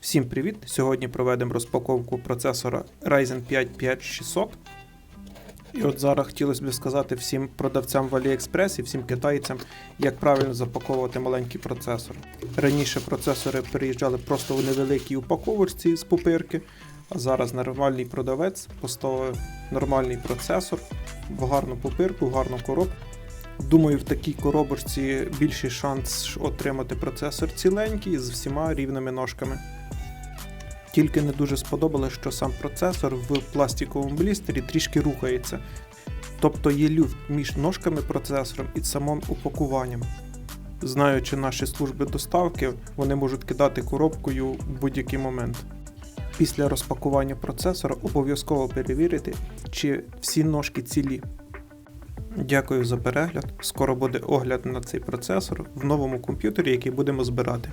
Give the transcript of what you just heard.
Всім привіт! Сьогодні проведемо розпаковку процесора Ryzen 5 5600. І от зараз хотілося б сказати всім продавцям в AliExpress і всім китайцям, як правильно запаковувати маленький процесор. Раніше процесори переїжджали просто в невеликій упаковочці з пупирки, а зараз нормальний продавець поставив нормальний процесор в гарну пупирку, в гарну коробку. Думаю, в такій коробочці більший шанс отримати процесор ціленький з всіма рівними ножками. Тільки не дуже сподобалось, що сам процесор в пластиковому блістері трішки рухається. Тобто є люфт між ножками процесором і самим упакуванням. Знаючи наші служби доставки, вони можуть кидати коробкою в будь-який момент. Після розпакування процесора обов'язково перевірити, чи всі ножки цілі. Дякую за перегляд. Скоро буде огляд на цей процесор в новому комп'ютері, який будемо збирати.